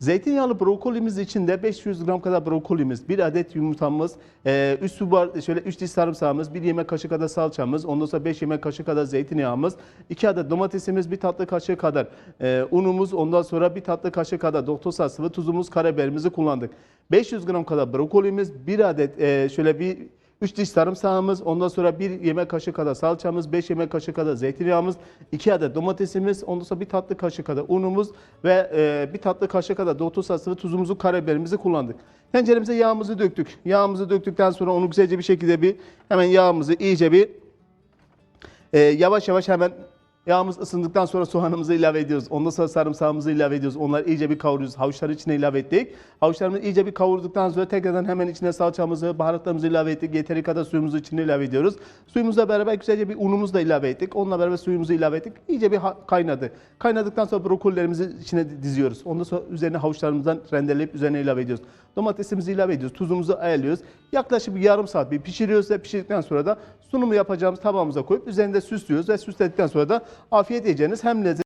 Zeytinyağlı brokolimiz içinde 500 gram kadar brokolimiz, bir adet yumurtamız, 3 su bar şöyle 3 diş sarımsağımız, 1 yemek kaşığı kadar salçamız, ondan sonra 5 yemek kaşığı kadar zeytinyağımız, 2 adet domatesimiz, 1 tatlı kaşığı kadar e, unumuz, ondan sonra 1 tatlı kaşığı kadar doktor sıvı tuzumuz, karabiberimizi kullandık. 500 gram kadar brokolimiz, 1 adet e, şöyle bir 3 diş sarımsağımız, ondan sonra 1 yemek kaşığı kadar salçamız, 5 yemek kaşığı kadar zeytinyağımız, 2 adet domatesimiz, ondan sonra 1 tatlı kaşığı kadar unumuz ve e, 1 tatlı kaşığı kadar doktor sıvı tuzumuzu, karabiberimizi kullandık. Tenceremize yağımızı döktük. Yağımızı döktükten sonra onu güzelce bir şekilde bir hemen yağımızı iyice bir e, yavaş yavaş hemen yağımız ısındıktan sonra soğanımızı ilave ediyoruz. Ondan sonra sarımsağımızı ilave ediyoruz. Onları iyice bir kavuruyoruz. Havuçları içine ilave ettik. Havuçlarımızı iyice bir kavurduktan sonra tekrardan hemen içine salçamızı, baharatlarımızı ilave ettik. Yeteri kadar suyumuzu içine ilave ediyoruz. Suyumuzla beraber güzelce bir unumuzu da ilave ettik. Onunla beraber suyumuzu ilave ettik. İyice bir kaynadı. Kaynadıktan sonra brokollerimizi içine diziyoruz. Ondan sonra üzerine havuçlarımızdan rendeleyip üzerine ilave ediyoruz. Domatesimizi ilave ediyoruz. Tuzumuzu ayarlıyoruz. Yaklaşık bir yarım saat bir pişiriyoruz ve pişirdikten sonra da sunumu yapacağımız tabağımıza koyup üzerinde süslüyoruz ve süsledikten sonra da afiyet yiyeceğiniz hem lezzet